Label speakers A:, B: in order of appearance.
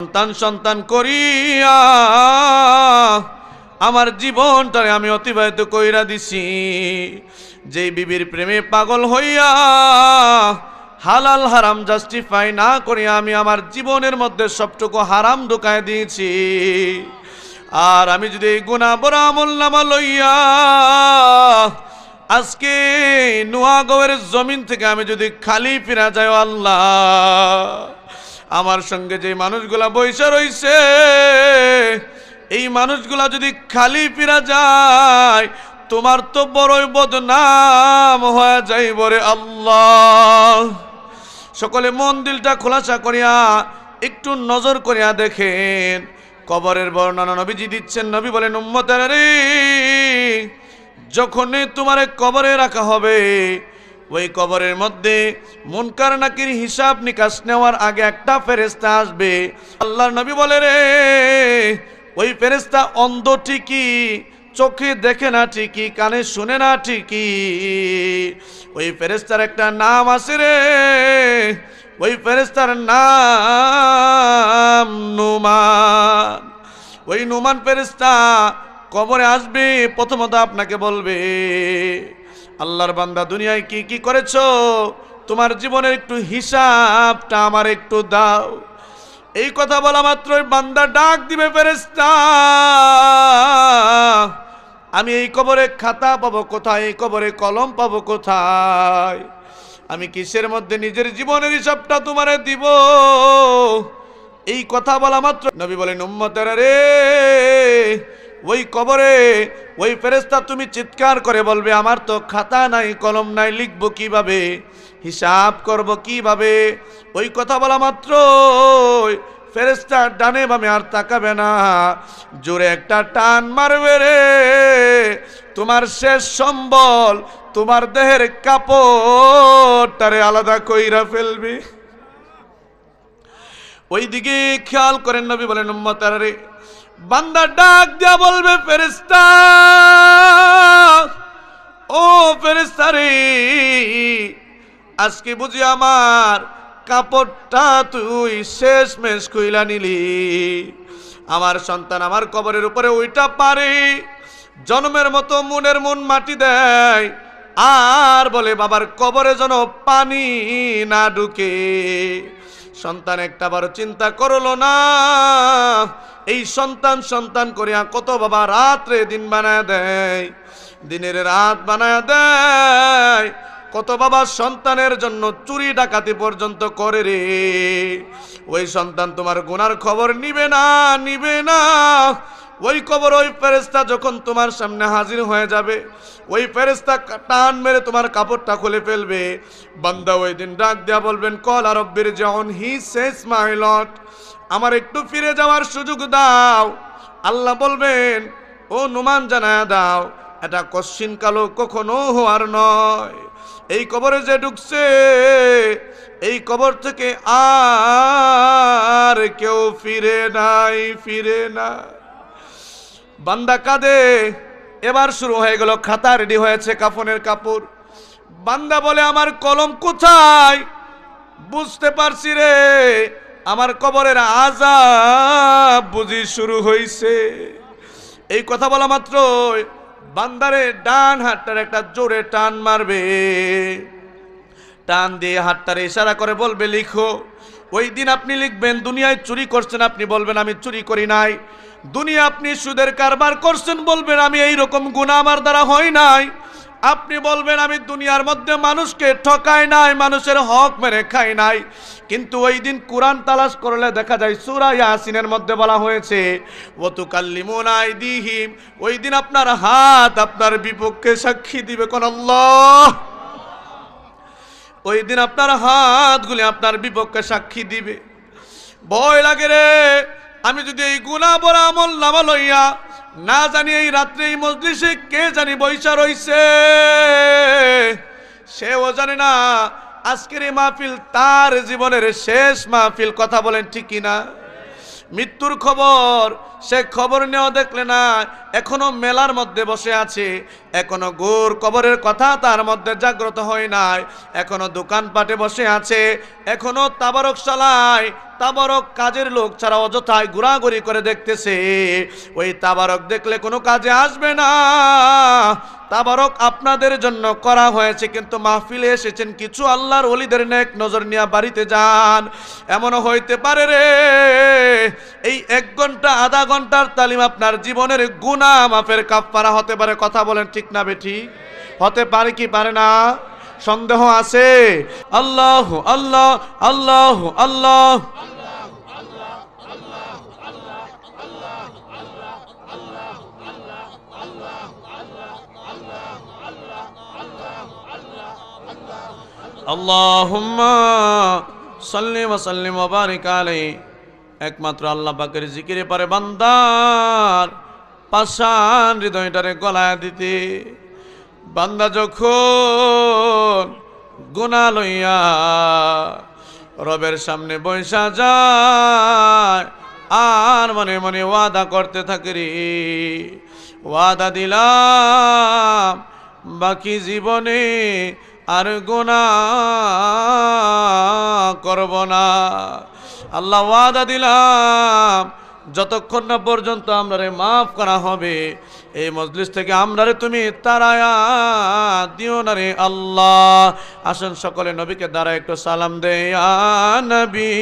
A: সন্তান সন্তান করিয়া আমার জীবনটারে আমি অতিবাহিত কইরা দিছি। যেই বিবির প্রেমে পাগল হইয়া হালাল হারাম জাস্টিফাই না করিয়া আমি আমার জীবনের মধ্যে সবটুকু হারাম ঢুকায় দিয়েছি। আর আমি যদি এই গুণা বরা লইয়া আজকে নোয়াগৌয়ের জমিন থেকে আমি যদি খালি ফিরা ও আল্লাহ। আমার সঙ্গে যে মানুষগুলা বৈশা রইছে, এই মানুষগুলা যদি খালি ফিরা যায়, তোমার তো বড়ই বদনাম হয়ে যাইব রে আল্লাহ। সকলে মন দিলটা খোলাসা করিয়া, একটু নজর করিয়া দেখেন। কবরের বর্ণনা নবীজি দিচ্ছেন, নবী বলেন, উম্মতের যখনই তোমার কবরে রাখা হবে ওই কবরের মধ্যে মুনকার নাকির হিসাব নিকাশ নেওয়ার আগে একটা ফেরেস্তা আসবে। আল্লাহর নবী বলে, রে, ওই ফেরেস্তা অন্ধ ঠিকই, চোখে দেখে না ঠিকই, কানে শুনে না ঠিকই। ওই ফেরেস্তার একটা নাম আছে রে, ওই ফেরেস্তার নাম নুমান। ওই নুমান ফেরেস্তা কবরে আসবে, প্রথমত আপনাকে বলবে আল্লাহর বান্দা, দুনিয়ায় কি কি করেছ? তোমার জীবনের একটু হিসাবটা আমার একটু দাও। এই কথা বলা মাত্রই বান্দা ডাক দিবে ফেরেস্তা আমি এই কবরে খাতা পাবো কোথায়? এই কবরে কলম পাবো কোথায়? আমি কিসের মধ্যে নিজের জীবনের হিসাবটা তোমারে দিব? এই কথা বলা মাত্র নবী বলেন, উম্মতের রে ওই কবরে ওই ফেরেস্তা তুমি চিৎকার করে বলবে, আমার তো খাতা নাই, কলম নাই, লিখব কীভাবে? হিসাব করব কীভাবে? ওই কথা বলা মাত্র ফেরেস্তা ডানে বামে আর তাকাবে না। জোরে একটা টান মারবে রে। তোমার শেষ সম্বল, তোমার দেহের কাপড়টারে আলাদা কইরা ফেলবে। ওইদিকে খেয়াল করেন নবী বলেন রে বান্দা ডাক দিয়া বলবে ফেরেস্তা ও ফেরেস্তা আজকে বুঝি আমার কাপড়টা তুই শেষ মেশ কইলা নিলি। আমার সন্তান আমার কবরের উপরে ওইটা পারে, জন্মের মতো মনের মন মাটি দেয়, আর বলে বাবার কবরে যেন পানি না ঢুকে। সন্তান একটা বারো চিন্তা করল না। এই সন্তান সন্তান করিয়া কত বাবা রাত্রে দিন বানায় দেয়, দিনের রাত বানায় দেয়। কত বাবা সন্তানের জন্য চুরি ডাকাতি পর্যন্ত করে রে। ওই সন্তান তোমার গুনার খবর নিবে না নিবে না। ওই কবর ওই ফেরেস্তা যখন তোমার সামনে হাজির হয়ে যাবে, ওই ফেরেস্তা টান মেরে তোমার কাপড়টা খুলে ফেলবে। বান্দা ওই দিন ডাক দেয়া বলবেন, কল আরব্বির যখন হি শেষ মাই লট আমার একটু ফিরে যাওয়ার সুযোগ দাও। আল্লাহ বলবেন, ও নুমান জানায়া দাও, এটা কশ্চিন কালো কখনো হওয়ার নয়। এই কবরে যে ঢুকছে, এই কবর থেকে আর কেউ ফিরে নাই, ফিরে না বান্দা কাঁদে। এবার শুরু হয়ে গেল খাতা রেডি হয়েছে কাফনের কাপড়। বান্দা বলে, আমার কলম কোথায়? বুঝতে পারছি রে, আমার কবরের আজাব বুঝি শুরু হইছে। এই কথা বলা মাত্র বান্দারে ডান হাতটার একটা জোরে টান মারবে। টান দিয়ে হাতটারে ইশারা করে বলবে, লিখো। ওই দিন আপনি লিখবেন, দুনিয়ায় চুরি করছেন, আপনি বলবেন, আমি চুরি করি নাই। দুনিয়া আপনি সুদের কারবার করছেন, বলবেন, আমি এই রকম গুণা আমার দ্বারা হয় নাই। আপনি বলবেন, আমি দুনিয়ার মধ্যে মানুষকে ঠকাই নাই, মানুষের হক মেরে খাই নাই। কিন্তু ওই দিন কোরআন তালাশ করলে দেখা যায়, সুরা ইয়াসিনের মধ্যে বলা হয়েছে ও তু কাল্লিমুনাই দিহিম ওই দিন আপনার হাত আপনার বিপক্ষে সাক্ষী দিবে কোন আল্লাহ। ওই দিন আপনার হাতগুলি আপনার বিপক্ষে সাক্ষী দিবে। ভয় লাগে রে। আমি যদি এই গুণা বড় আমল নামা লইয়া না জানি এই রাত্রে এই মজলিসে কে জানি বৈশা রইছে, সেও জানে না আজকের এই মাহফিল তার জীবনের শেষ মাহফিল, কথা বলেন ঠিক কিনা? মৃত্যুর খবর, সে খবর নেওয়া দেখলে না, এখনও মেলার মধ্যে বসে আছে। এখনও গোর কবরের কথা তার মধ্যে জাগ্রত হয় নাই। এখনও দোকানপাটে বসে আছে। এখনও তাবারক চালায় তাবারক কাজের লোক ছাড়া অযথায় ঘোরাঘুরি করে দেখতেছে। ওই তাবারক দেখলে কোনো কাজে আসবে না। তাবারক আপনাদের জন্য করা হয়েছে, কিন্তু মাহফিলে এসেছেন কিছু আল্লাহর ওলিদের নেক নজর নিয়ে বাড়িতে যান। এমনও হইতে পারে রে, এই এক ঘণ্টা, আধা ঘণ্টার তালিম আপনার জীবনের গুণা মাফের কাপ্পারা হতে পারে, কথা বলেন ঠিক না বেঠি? হতে পারে কি পারে না? সন্দেহ আছে? আল্লাহ আল্লাহ আল্লাহ আল্লাহ। একমাত্র আল্লাহ পাকের জিকিরে পারে বান্দার পাশান হৃদয়টারে গলায় দিতে। বান্দা যখন গুণা লইয়া রবের সামনে বৈশা যায়, আর মনে মনে ওয়াদা করতে থাকে রে। ওয়াদা দিলাম, বাকি জীবনে আর গোনা করব না। আল্লাহ ওয়াদা দিলাম, যতক্ষণ না পর্যন্ত আমরারে মাফ করা হবে, এই মজলিস থেকে আমরারে তুমি তারায়া দিও না রে আল্লাহ। আসেন সকলে নবীকে দ্বারা একটু সালাম দেয়া নবী।